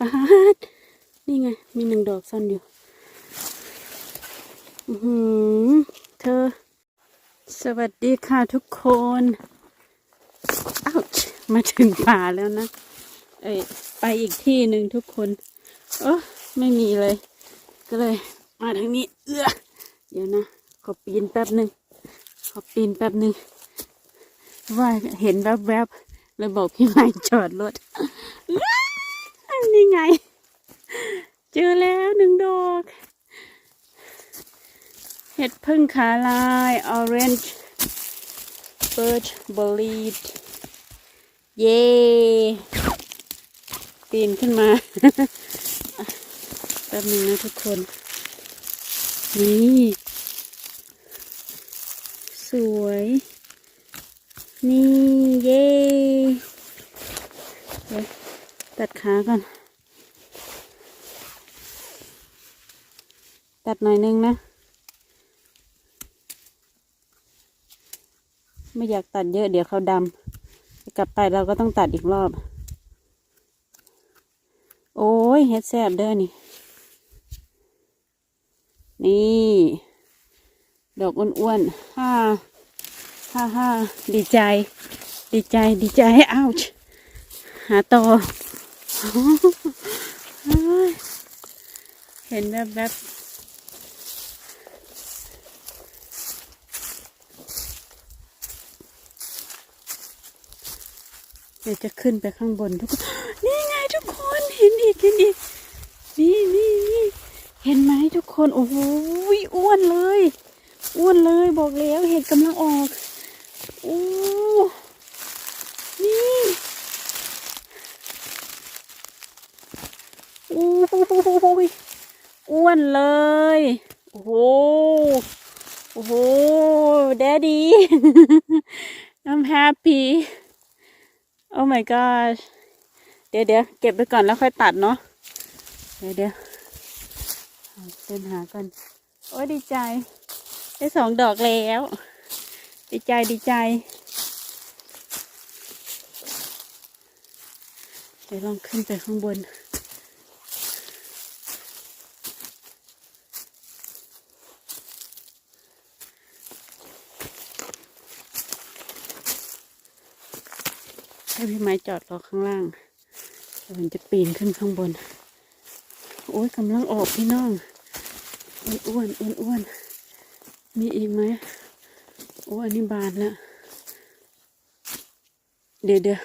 ปาดนี่ไง มีหนึ่งดอกซ่อนอยู่หืเธอ สวัสดีค่ะทุกคนอ้าวมาถึงป่าแล้วนะ เอ้ยไปอีกที่หนึ่งทุกคนเออไม่มีเลย ก็เลย มาทางนี้ เอื้อเดี๋ยวนะขอปีนแป๊บหนึ่งขอปีนแป๊บหนึ่งว่าเห็นแวบๆเลยบอกพี่ใหม่จอดรถ นี่ไง เจอแล้วหนึ่งดอก เห็ดพึ่งขาลาย orange birch bullied เย้ปีนขึ้นมาแป๊บหนึงนะทุกคน นี่สวย นี่ เย้เดี๋ยว ตัดขาก่อน ตัดหน่อยนึงนะ ไม่อยากตัดเยอะเดี๋ยวเขาดำกลับไปเราก็ต้องตัดอีกรอบ โอ้ยเฮ็ดแซบเด้อนี่ นี่ ดอกอ้วนๆฮ่าฮ่าฮ่าดีใจ ดีใจดีใจ อ้าวหาต่อ เห็นแบบแบบเดี๋ยวจะขึ้นไปข้างบนทุกคนนี่ไงทุกคนเห็นอีกเห็นอีกนี่นี่นี่เห็นไหมทุกคนโอ้โหอ้วนเลย อ้วนเลยบอกแล้วเห็ดกำลังออกอ้นี่โอ้โห อ้วนเลย โอ้โห โอ้โห daddy I'm happy Oh my god เดี๋ยวเดี๋ยวเก็บไปก่อนแล้วค่อยตัดเนาะ เดี๋ยวเดี๋ยวเอาเดินหากันโอ้ยดีใจ ได้สองดอกแล้ว ดีใจดีใจ เดี๋ยวลองขึ้นไปข้างบน ให้พี่ไม้จอดรอข้างล่างเดี๋ยวมันจะปีนขึ้นข้างบน โอ้ยกำลังออกพี่น้องอ้วนอ้วนอ้วนมีอีกไหมโอ้อันนี้บานแล้วเดี๋ยวเดี๋ยว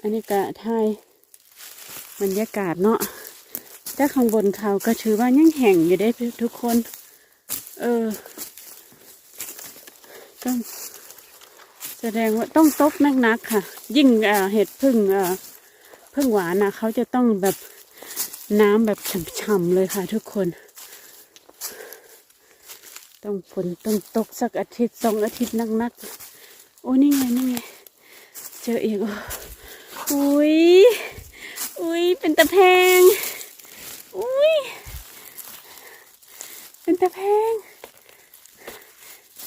อันนี้กะไทยบรรยากาศเนาะถ้าข้างบนเขาก็ถือว่ายังแห่งอยู่ได้ทุกคน เออต้อง แสดงว่าต้องตกนักๆค่ะ ยิ่งเห็ดพึ่งพึ่งหวานนะเขาจะต้องแบบน้ำแบบฉ่ำๆเลยค่ะทุกคน ต้องฝนต้องตกสักอาทิตย์สองอาทิตย์นักๆ โอ้นี่ไงนี่ไงเจออีกโอ้อุ้ยอุ้ยเป็นตะแพงอุ้ยเป็นตะแพง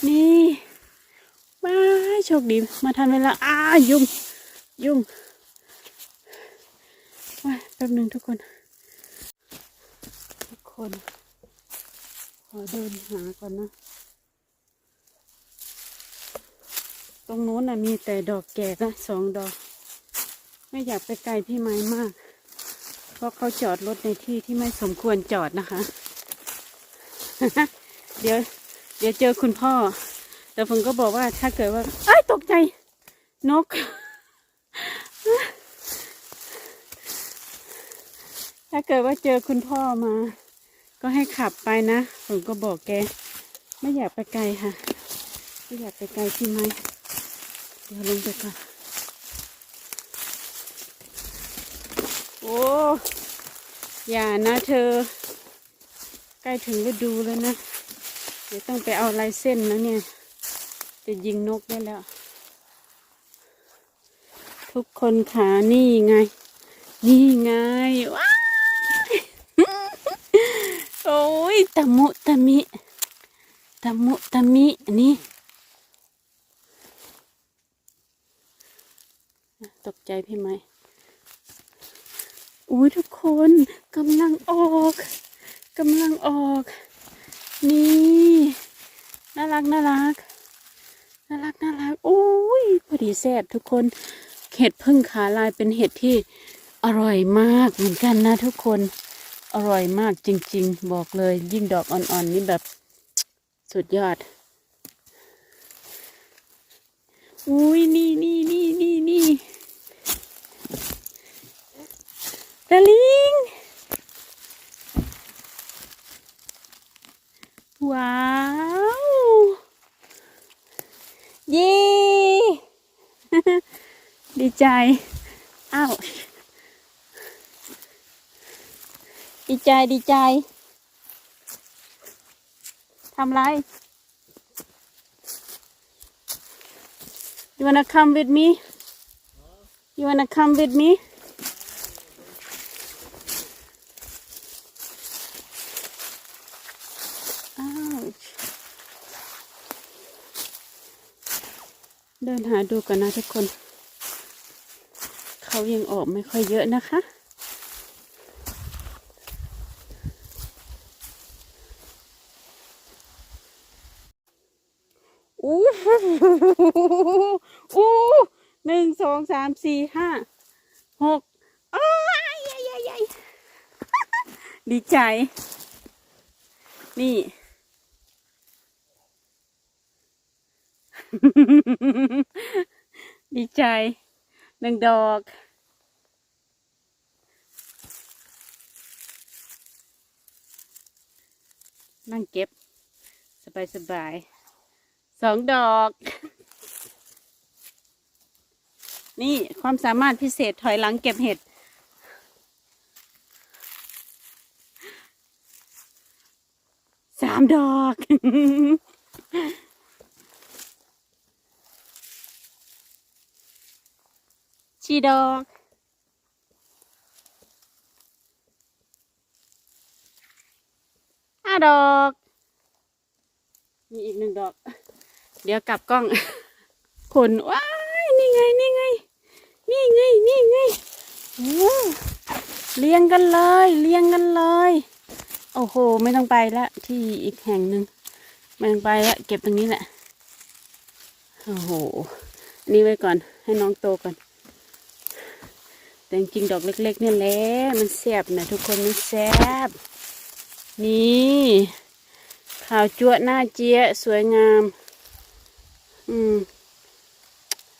นี่ ว้ายโชคดี มาทันเวลาอ้ายุ่ง ยุ่งว้าแป๊บหนึ่งทุกคน ทุกคน ขอเดินหาก่อนนะ ตรงโน้นน่ะมีแต่ดอกแก่นะสองดอก ไม่อยากไปไกลพี่ไม้มาก เพราะเขาจอดรถในที่ที่ไม่สมควรจอดนะคะ เดี๋ยว เดี๋ยวเจอคุณพ่อ แต่ผมก็บอกว่าถ้าเกิดว่าไอ้ยตกใจ นก ถ้าเกิดว่าเจอคุณพ่อมา ก็ให้ขับไปนะ ผมก็บอกแก ไม่อยากไปไกลค่ะ ไม่อยากไปไกลที่ไหมเดี๋ยวลงไปก่อนโอ้อย่านะเธอ ใกล้ถึงฤดูแล้วนะ เดี๋ยวต้องไปเอาลายเส้นแล้วเนี่ย จะยิงนกได้แล้ว ทุกคนขานี่ไง นี่ไงว้าโอ้ยตะมุตะมิตะมุตะมินี่ ตกใจพี่ไหมอุ้ยทุกคนกำลังออกกำลังออก นี่ น่ารักน่ารัก น่ารักน่ารักโอ้ยพอดีแซ่บทุกคนเห็ดพึ่งขาลายเป็นเห็ดที่อร่อยมากเหมือนกันนะทุกคนอร่อยมากจริง ๆ บอกเลยยิ่งดอกอ่อนๆนี่แบบสุดยอดอุ้ยนี่นี่นี่นี่นี่ดาลิงว้าว เย้ ดีใจ อ้าว ดีใจดีใจ ทำไร You wanna come with me? You wanna come with me? Ouch. เดินหาดูกันนะทุกคน เขายังออกไม่ค่อยเยอะนะคะ อู้หูอู้หนึ่งสองสามสี่ห้าหกอ้ายยยยยดีใจ นี่ดีใจ หนึ่งดอกนั่งเก็บ สบายสบายๆสองดอก นี่ความสามารถพิเศษถอยหลังเก็บเห็ด สามดอก ชี ดอก ห้าดอก มีอีกหนึ่งดอก เดี๋ยวกลับกล้อง ขนว้ายนี่ไง นี่ไง นี่ไง นี่ไงโอ้เลี้ยงกันเลย เลี้ยงกันเลย โอ้โห ไม่ต้องไปละ ที่อีกแห่งหนึ่งไม่ต้องไปละ เก็บตรงนี้แหละ โอ้โหอันนี้ไว้ก่อน ให้น้องโตก่อน แต่จริงๆดอกเล็กๆเนี่ยแหละมันแซบนะทุกคนมันแซบนี่ขาวจั่วะหน้าเจี๊ยสวยงาม อืม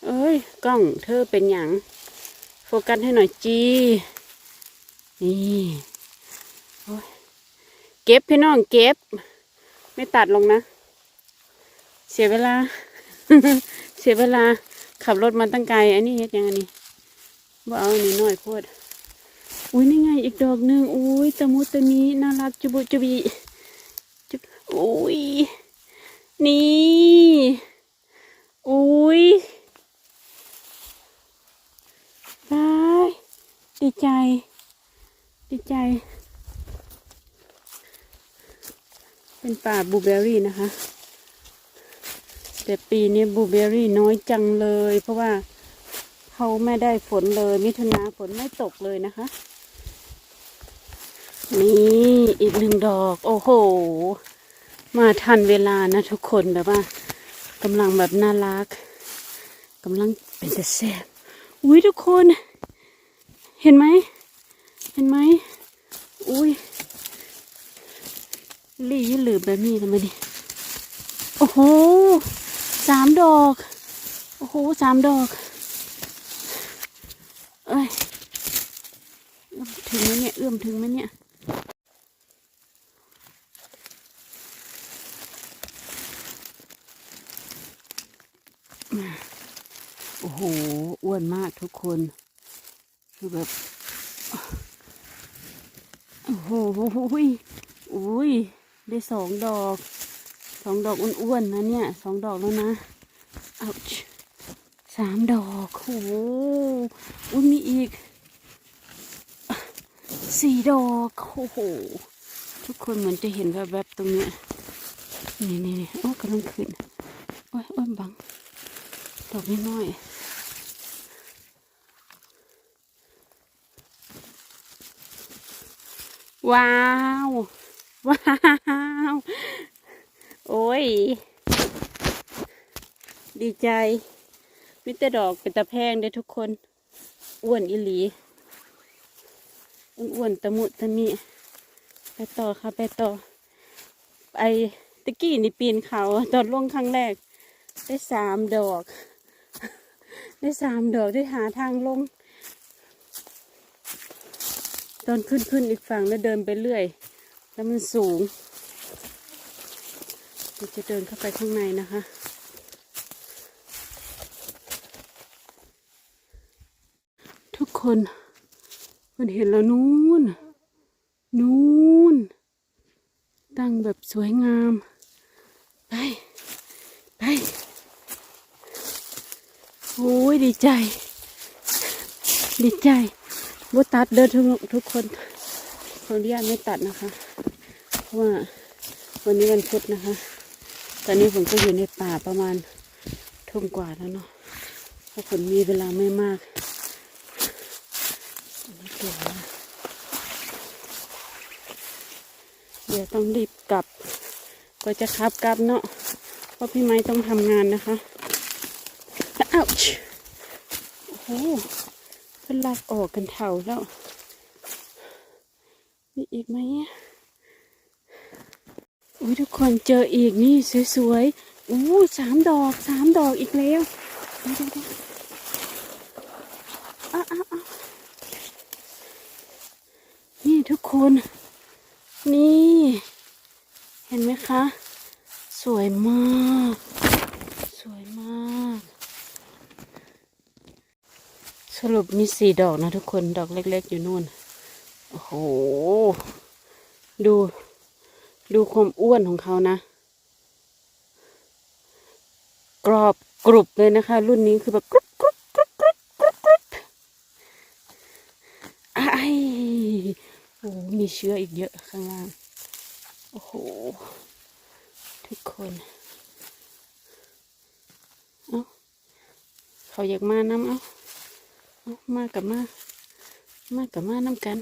เอ้ยกล้องเธอเป็นอย่าง โฟกัสให้หน่อยจีนี่เก็บพี่น้องเก็บ ไม่ตัดลงนะ เสียเวลา เสียเวลาขับรถมาตั้งไกลอันนี้เฮ็ดยังอันนี้ บ่เอาอันนี้หน่อยโพดอุ้ยนี่ไงอีกดอกหนึ่งอุ้ยตะมุตะมีน่ารักจุบุจุบีจุบอุ้ยนี่อุ้ยบายดีใจ ดีใจ เป็นป่าบลูเบอร์รี่นะคะ แต่ปีนี้บลูเบอร์รี่น้อยจังเลย เพราะว่า เขาไม่ได้ฝนเลย มิถุนาฝนไม่ตกเลยนะคะ นี่อีกหนึ่งดอก โอ้โห มาทันเวลานะทุกคนแบบว่ากำลังแบบน่ารักกำลังเป็นแต่แซ่บอุ้ยทุกคน เห็นไหม เห็นไหมอุ้ยลี่ยืดหลืบแบบนี้ทำไมดิโอ้โหสามดอก โอ้โหสามดอก เอ้ยเอื้อมถึ งไหมเนี่ย เอื้อมถึงไหมเนี่ย โอ้โห อ้วนมากทุกคน คือแบบ โอ้โหอุ้ยอุ้ย ได้สองดอก สองดอกอ้วนๆนะเนี่ย สองดอกแล้วนะเอาสามดอก โอ้โหอุ้ยมีอีก สี่ดอกโอ้โหทุกคนเหมือนจะเห็นแวบๆตรงเนี้ยนี่นี่นี่โอ้กำลังขึ้นโอ้ยโอ้ยบังดอกน้อยว้าว ว้าว โอ้ย ดีใจ มิตรดอกเป็นตะแพงเด้ทุกคน อ้วนอิหลี อ้วนๆตะมุตะมิไปต่อค่ะไปต่อ ไอตะกี้นี่ปีนเขาตอนลงครั้งแรก ได้สามดอก ได้สามดอกได้หาทางลง ตอนขึ้นขึ้นอีกฝั่งแล้วเดินไปเรื่อย แล้วมันสูงเราจะเดินเข้าไปข้างในนะคะทุกคน มันเห็นแล้วนู้น นู้น ตั้งแบบสวยงาม ไป ไป โอ้ยดีใจ ดีใจว่ตัดเดินทุกทุกคนขออนุญาตไม่ตัดนะคะ เพราะว่าวันนี้วันพุธนะคะ ตอนนี้ผมก็อยู่ในป่าประมาณทุ่มกว่าแล้วเนาะเพราะผมมีเวลาไม่มาก เกี่ยวนะเดี๋ยวต้องรีบกลับ ก็จะขับกลับเนาะเพราะพี่ไม้ต้องทำงานนะคะอ้าวโอ้โหเพิ่นลักออกกันเท่าแล้วมีอีกไหมอุ้ยทุกคนเจออีกนี่สวยๆอู้สามดอกสามดอกอีกแล้วเดี๋ยวอ้าวอ้าวนี่ทุก คน นี่ เห็นไหมคะ สวยมาก สวยมาก สรุปมีสี่ดอกนะทุกคนดอกเล็ก ๆ อยู่นู่น โอ้โห ดู ดูความอ้วนของเขานะ กรอบกรุบเลยนะคะ รุ่นนี้คือแบบกรุบกรุบกรุบกรุบกรุบกรุบไอ้ายโอ้มีเชื้ออีกเยอะข้างล่าง โอ้โห ทุกคนเอาเขาอยากมาน้ำเอาเอามากับมา มากับมาน้ำกัน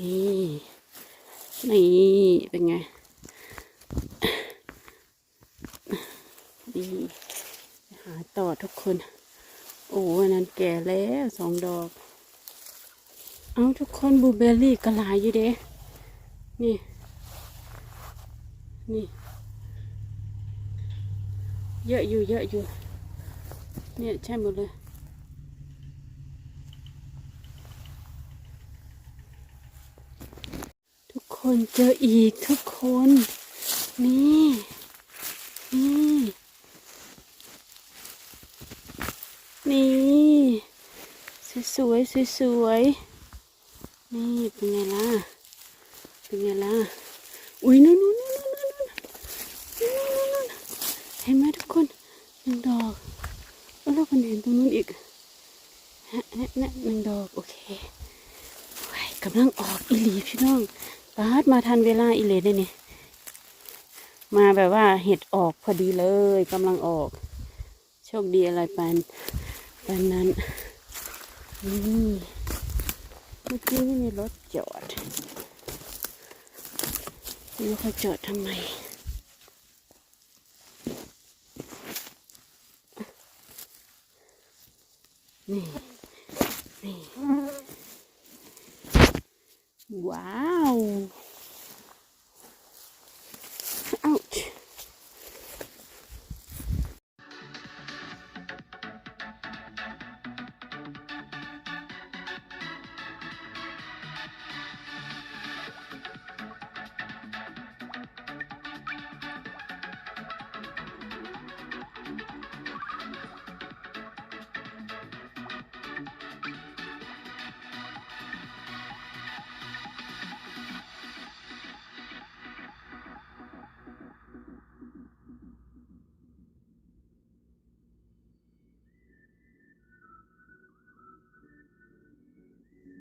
นี่ นี่ เป็นไงนี่หาต่อทุกคน โอ้อันนั้นแก่แล้วสองดอก เอาทุกคนบูเบอร์รี่กระลายอยู่เด้นี่ นี่ เยอะอยู่เยอะอยู่ เนี่ยใช่หมดเลย ทุกคนเจออีกทุกคน นี่ นี่ นี่ สวยสวยสวย นี่เป็นไงล่ะ เป็นไงล่ะ อุ้ยนู่นนู่นนู่นนู่นนู่นนู่นนู่นเห็นไหมทุกคนหนึ่งดอกแล้วเราคนเห็นตรงนู้นอีกฮะเนี่ยเนี่หนึ่งดอกโอเคไว้กำลังออกอีหลีพี่น้องปาดมาทันเวลาอีหลีได้เนี่ยมาแบบว่าเห็ดออกพอดีเลยกำลังออก โชคดีอะไรปานปานนั้นนี่ เมื่อกี้ไม่มีรถจอดนี่เขาจอดทำไมนี่ นี่ ว้าว